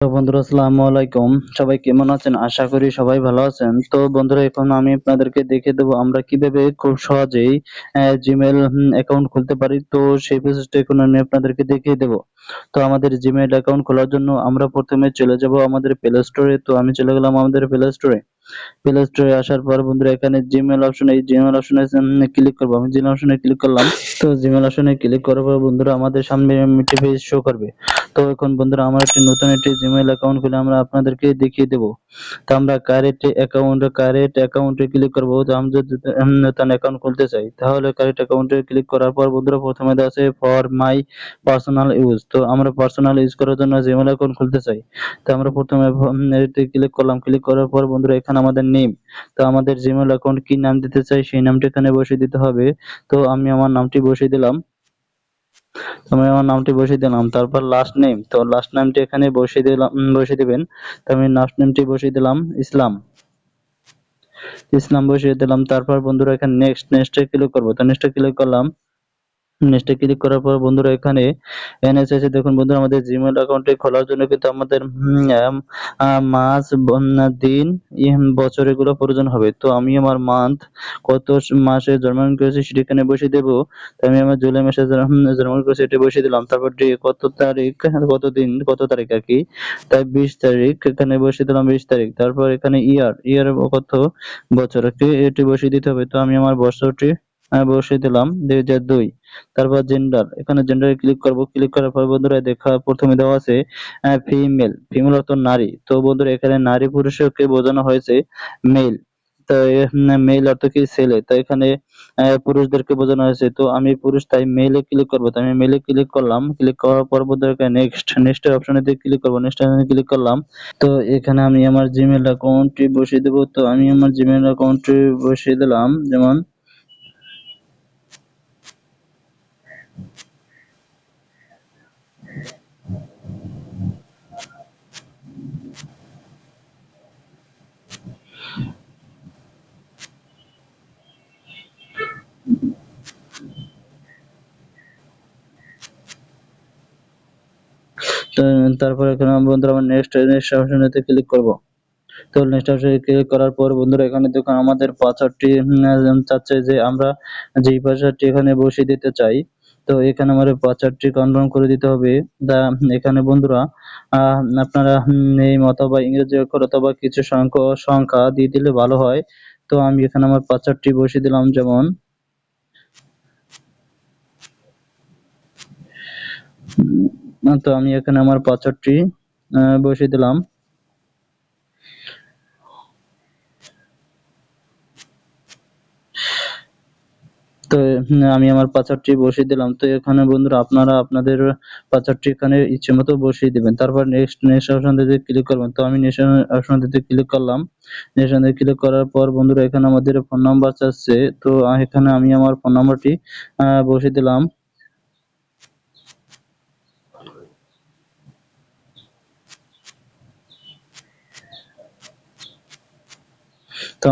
বন্ধুরা, আসসালামু আলাইকুম। সবাই কেমন আছেন? আশা করি সবাই ভালো আছেন। তো বন্ধুরা, এখন আমি আপনাদেরকে দেখে দেবো আমরা কীভাবে খুব সহজেই জিমেল অ্যাকাউন্ট খুলতে পারি। তো সেই প্রসেসটা এখন আমি আপনাদেরকে দেখিয়ে দেবো। তো আমাদের জিমেল অ্যাকাউন্ট খোলার জন্য আমরা প্রথমে চলে যাব আমাদের প্লে স্টোরে তো আমি চলে গেলাম আমাদের প্লে স্টোরে প্লে স্টোরে আসার পর বন্ধুরা, এখানে জিমেল অপশন এই জিমেল অপশনে ক্লিক করব। আমি জিমেল অপশনে ক্লিক করলাম। তো জিমেল অপশনে ক্লিক করার পর বন্ধুরা, আমাদের সামনে একটি পেজ শো করবে। তো এখন বন্ধুরা, আমার একটি নতুন একটি জিমেল অ্যাকাউন্ট খুলে আমরা আপনাদেরকে দেখিয়ে দেব। তো আমরা কারেন্ট অ্যাকাউন্ট কারেন্ট অ্যাকাউন্টে ক্লিক করব। তো আমি যদি নতুন অ্যাকাউন্ট খুলতে চাই, তাহলে কারেন্ট অ্যাকাউন্টে ক্লিক করার পর বন্ধুরা, প্রথমে আছে ফর মাই পার্সোনাল ইউজ তো আমরা পার্সোনাল ইউজ করার জন্য জিমেল অ্যাকাউন্ট খুলতে চাই। তো আমরা প্রথমে এতে ক্লিক করলাম। ক্লিক করার পর বন্ধুরা, এখানে আমাদের নেম তো আমাদের জিমেল অ্যাকাউন্ট কি নাম দিতে চাই, সেই নামটি এখানে বসিয়ে দিতে হবে। তো আমি আমার নামটি বসিয়ে দিলাম। আমি আমার নামটি বসিয়ে দিলাম তারপর লাস্ট নেম তো লাস্ট নামটি এখানে বসিয়ে দিলাম বসিয়ে দিবেন। তো আমি লাস্ট নেমটি বসিয়ে দিলাম, ইসলাম। ইসলাম বসিয়ে দিলাম, তারপর বন্ধুরা এখানে নেক্সট নেক্সটে ক্লিক করব। তো নেক্সটে ক্লিক করলাম নেক্সটে ক্লিক করার পর বন্ধুরা এখানে এনএসএস দেখুন বন্ধুরা আমাদের জিমেল অ্যাকাউন্টে খোলার জন্য কিন্তু আমাদের মাস দিন বছর এগুলো প্রয়োজন হবে। তো আমি আমার মান্থ কত মাসে জন্মগ্রহণ করেছি সেটি এখানে বসিয়ে দেবো। তো আমি আমার জুলাই মাসে জন্মগ্রহণ করেছি এটা বসিয়ে দিলাম। তারপর কত তারিখ কত দিন, কত তারিখ আর কি? তাই বিশ তারিখ, এখানে বসিয়ে দিলাম বিশ তারিখ। তারপর এখানে ইয়ার ইয়ার কত বছর এটি বসিয়ে দিতে হবে। তো আমি আমার বছরটি বসিয়ে দিলাম দুই হাজার দুই। তারপর জেন্ডার এখানে জেন্ডারে ক্লিক করব। ক্লিক করার পর বন্ধুরা দেখা, প্রথমে দেওয়া আছে ফিমেল ফিমেল অর্থ নারী। তো বন্ধুরা এখানে নারী পুরুষকে বোঝানো হয়েছে মেল তো মেল অর্থ কি ছেলে? তো এখানে পুরুষদেরকে বোঝানো হয়েছে। তো আমি পুরুষ, তাই মেলে ক্লিক করব। তো আমি মেলে ক্লিক করলাম। ক্লিক করার পর নেক্সট নেক্সট অপশনে ক্লিক করব। নেক্সট অপশনে ক্লিক করলাম। তো এখানে আমি আমার জিমেল অ্যাকাউন্টটি বসিয়ে দেবো। তো আমি আমার জিমেল অ্যাকাউন্টটি বসিয়ে দিলাম। যেমন তারপর এখানে বন্ধুরা আমরা নেক্সট নেক্সট অপশনেতে ক্লিক করব। তো নেক্সট অপশনে ক্লিক করার পর বন্ধুরা এখানে দেখুন আমাদের পাসওয়ার্ডটি চাচ্ছে যে আমরা যেই পাসওয়ার্ডটি এখানে বসিয়ে দিতে চাই, তো এখানে আমাদের পাসওয়ার্ডটি কনফার্ম করে দিতে হবে। দা, এখানে বন্ধুরা আপনারা নেম অথবা ইংরেজি অক্ষর অথবা কিছু সংখ্যা সংখ্যা দিয়ে দিলে ভালো হয়। তো আমি এখানে আমার পাসওয়ার্ডটি বসিয়ে দিলাম যেমন তো আমি এখানে আমার পাসওয়ার্ডটি বসিয়ে দিলাম। তো আমি আমার পাসওয়ার্ডটি বসিয়ে দিলাম। তো এখানে বন্ধুরা, আপনারা আপনাদের পাসওয়ার্ডটি এখানে ইচ্ছে মতো বসিয়ে দিবেন। তারপর নেক্সট নেক্সট অপশন দিতে ক্লিক করবেন, তো আমি নেক্সট অপশন দিতে ক্লিক করলাম নেক্সট অপশন ক্লিক করার পর বন্ধুরা, এখানে আমাদের ফোন নাম্বার চাচ্ছে তো এখানে আমি আমার ফোন নাম্বারটি বসিয়ে দিলাম।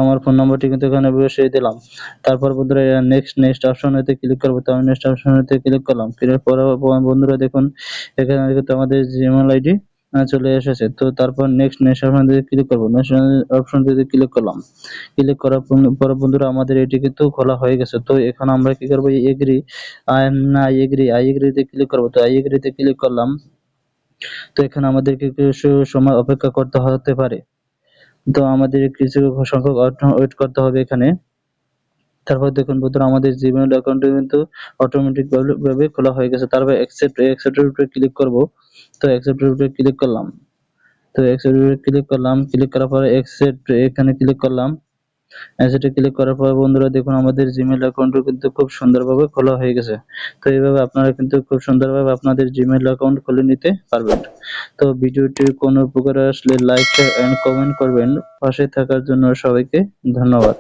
আমার ফোন নাম্বারটি কিন্তু এখানে বসিয়ে দিলাম। তারপর বন্ধুরা নেক্সট নেক্সট অপশনেতে ক্লিক করব। তো আমি নেক্সট অপশনেতে ক্লিক করলাম। ক্লিক করার বন্ধুরা দেখুন, এখানে কিন্তু আমাদের জিমেল আইডি চলে এসেছে। তো তারপর নেক্সট নেক্সট অপশন দিয়ে ক্লিক করব। নেক্সট অপশন দিয়ে ক্লিক করলাম। ক্লিক করার পর বন্ধুরা আমাদের এটি কিন্তু খোলা হয়ে গেছে। তো এখানে আমরা কি করব? এগ্রি আই এগ্রি আই এগ্রিতে ক্লিক করব। তো আই এগ্রিতে ক্লিক করলাম। তো এখানে আমাদেরকে কিছু সময় অপেক্ষা করতে হতে পারে। তো আমাদের কিছু সংখ্যক ওয়েট করতে হবে এখানে। তারপর দেখুন বন্ধুরা, আমাদের জিমেইল অ্যাকাউন্টে কিন্তু অটোমেটিক ভাবে খোলা হয়ে গেছে। তারপর অ্যাকসেপ্ট অ্যাকসেপ্টের উপরে ক্লিক করব। তো অ্যাকসেপ্টের উপরে ক্লিক করলাম। তো অ্যাকসেপ্টের উপরে ক্লিক করলাম। ক্লিক করার পরে অ্যাকসেপ্ট এখানে ক্লিক করলাম। অ্যাসেটে ক্লিক করার পর বন্ধুরা দেখুন, আমাদের জিমেল অ্যাকাউন্টও কিন্তু খুব সুন্দরভাবে খোলা হয়ে গেছে। তো এইভাবে আপনারা কিন্তু খুব সুন্দরভাবে আপনাদের জিমেইল অ্যাকাউন্ট খুলে নিতে পারবেন। তো ভিডিওটি কোনো উপকারে আসলে লাইক শেয়ার এন্ড কমেন্ট করবেন। পাশে থাকার জন্য সবাইকে ধন্যবাদ।